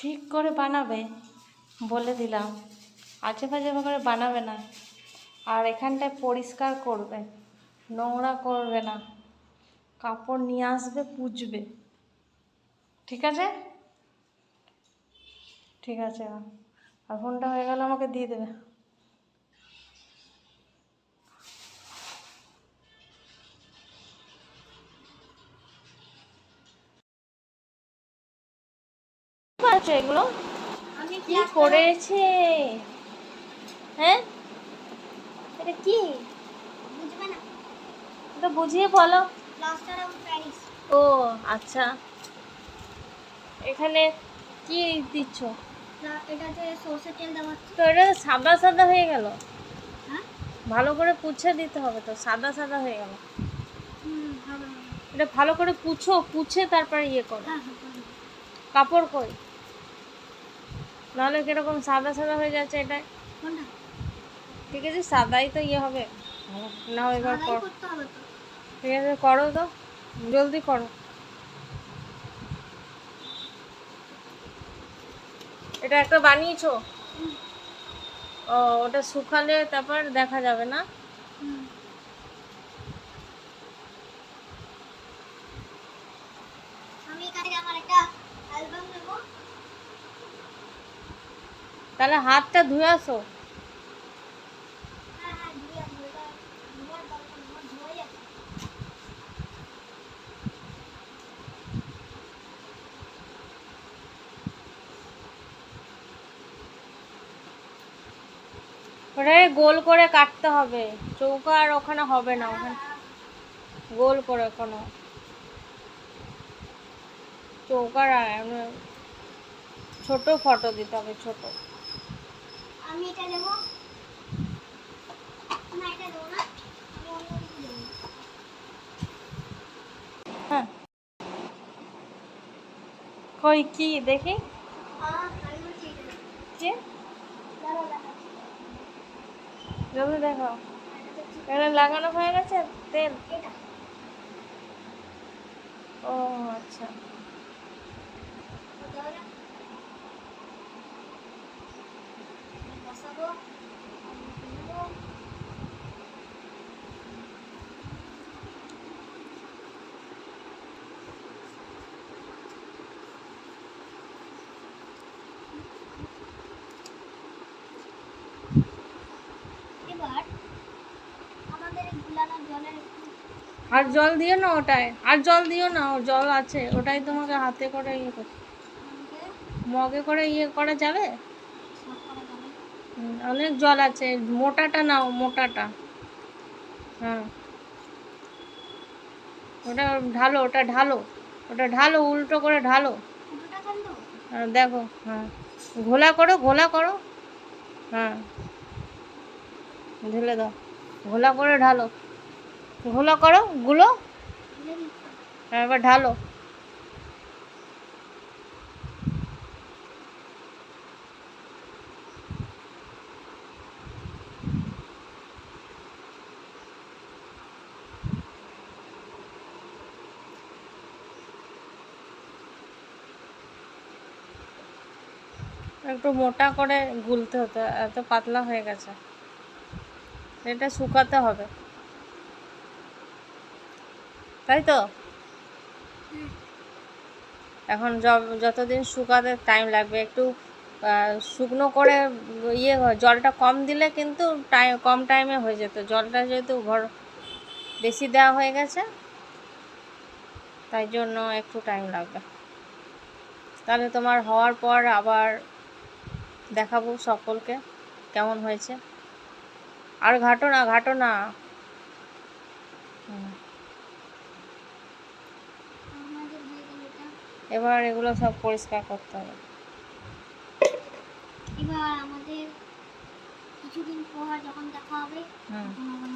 ঠিক করে বানাবে, বলে দিলাম। আজে বাজে করে বানাবে না। আর এখানটায় পরিষ্কার করবে, নোংরা করবে না। কাপড় নিয়ে আসবে, পুজবে। ঠিক আছে? ঠিক আছে, আর ফোনটা হয়ে গেলে আমাকে দিয়ে দেবে। আছে এগুলো? কি করেছে? হ্যাঁ? এটা কি? বুঝবে না। এটা বুঝিয়ে বলো। ও আচ্ছা। এখানে কি দিচ্ছ? তো এটা সাদা সাদা হয়ে গেল। হ্যাঁ? ভালো করে পুছে দিতে হবে তো সাদা সাদা হয়ে গেল। এটা ভালো করে পুছো পুছে তারপরে ইয়ে করো। হ্যাঁ হ্যাঁ কাপড় কই? নাহলে কীরকম সাদা সাদা হয়ে যাচ্ছে এটা ঠিক আছে সাদাই তো ইয়ে হবে। না এবার করো ঠিক আছে করো তো। জলদি করো। এটা একটা বানিয়েছো? ও ওটা শুকালে তারপর দেখা যাবে না হুম আমি এখানে আমার একটা অ্যালবাম নেব তাহলে হাতটা ধুয়ে আসো। ওটা গোল করে কাটতে হবে। চৌকা আর ওখানে হবে না, ওখানে গোল করে কোনো। চৌকার ছোট ফটো দিতে হবে, ছোট। আমি এটা নেব। না এটা দেবো না। আমি অন্য কিছু দেবো হ্যাঁ। কই কি দেখি। জলদি দেখো এটা লাগানো হয়ে গেছে? তেল? ও আচ্ছা হতে হবে না? বসাবো নেব। এবার আমাদের এই গুলানো জলের একটু আর জল দিও না ওটায়। আর জল দিও না জল আছে ওটাই তোমাকে হাতে করে ইয়ে করতে। মগে করে ইয়ে করা যাবে? অনেক জল আছে। মোটাটা নাও মোটাটা। হ্যাঁ। ওটা ঢালো ওটা ঢালো। ওটা ঢালো উল্টো করে ঢালো। হ্যাঁ, দেখো হ্যাঁ। ঘোলা করো ঘোলা করো। হ্যাঁ। ঢেলে দাও। ঘোলা করে ঢালো। ঘোলা করো গুলো। হ্যাঁ এবার ঢালো। একটু মোটা করে গুলতে হতো, এত পাতলা হয়ে গেছে। এটা শুকাতে হবে। তাই তো? এখন যতদিন শুকাতে টাইম লাগবে, একটু শুকনো করে ইয়ে জলটা কম দিলে কিন্তু টাইম কম টাইমে হয়ে যেত। জলটা যেহেতু ঘর, বেশি দেওয়া হয়ে গেছে, তাই জন্য একটু টাইম লাগবে। তাহলে তোমার হওয়ার পর আবার দেখাবো সকলকে কেমন হয়েছে। আর ঘাটো না ঘাটো না হুম। আমাদের গেল এটা এবার এগুলো সব পরিষ্কার করতে হবে। এবার আমাদের কিছুদিন পর যখন দেখা হবে তখন